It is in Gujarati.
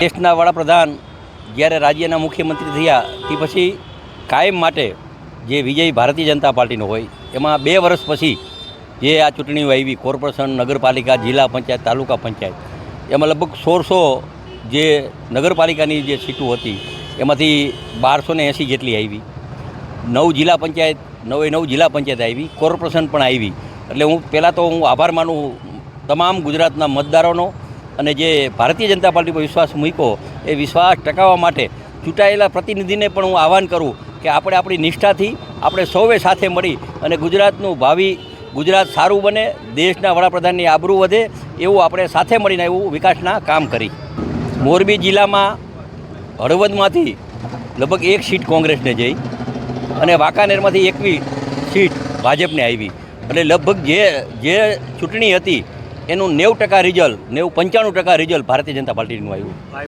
દેશના વડાપ્રધાન જ્યારે રાજ્યના મુખ્યમંત્રી થયા, તે પછી કાયમ માટે જે વિજય ભારતીય જનતા પાર્ટીનો હોય, એમાં બે વર્ષ પછી જે આ ચૂંટણીઓ આવી, કોર્પોરેશન, નગરપાલિકા, જિલ્લા પંચાયત, તાલુકા પંચાયત, એમાં લગભગ સોળસો જે નગરપાલિકાની જે સીટો હતી, એમાંથી બારસો ને એંસી જેટલી આવી. નવ જિલ્લા પંચાયત, નવે નવ જિલ્લા પંચાયત આવી, કોર્પોરેશન પણ આવી. એટલે હું પહેલાં તો હું આભાર માનું તમામ ગુજરાતના મતદારોનો અને જે ભારતીય જનતા પાર્ટી પર વિશ્વાસ મૂક્યો, એ વિશ્વાસ ટકાવવા માટે ચૂંટાયેલા પ્રતિનિધિને પણ હું આહવાન કરું કે આપણે આપણી નિષ્ઠાથી આપણે સૌએ સાથે મળી અને ગુજરાતનું ભાવિ, ગુજરાત સારું બને, દેશના વડાપ્રધાનની આબરૂ વધે એવું આપણે સાથે મળીને એવું વિકાસના કામ કરી. મોરબી જિલ્લામાં હળવદમાંથી લગભગ એક સીટ કોંગ્રેસને જઈ અને વાંકાનેરમાંથી એકવી સીટ ભાજપને આવી. એટલે લગભગ જે જે ચૂંટણી હતી એનું નેવું ટકા રિઝલ્ટ નેવું પંચાણું ટકા રિઝલ્ટ ભારતીય જનતા પાર્ટીનું આવ્યું.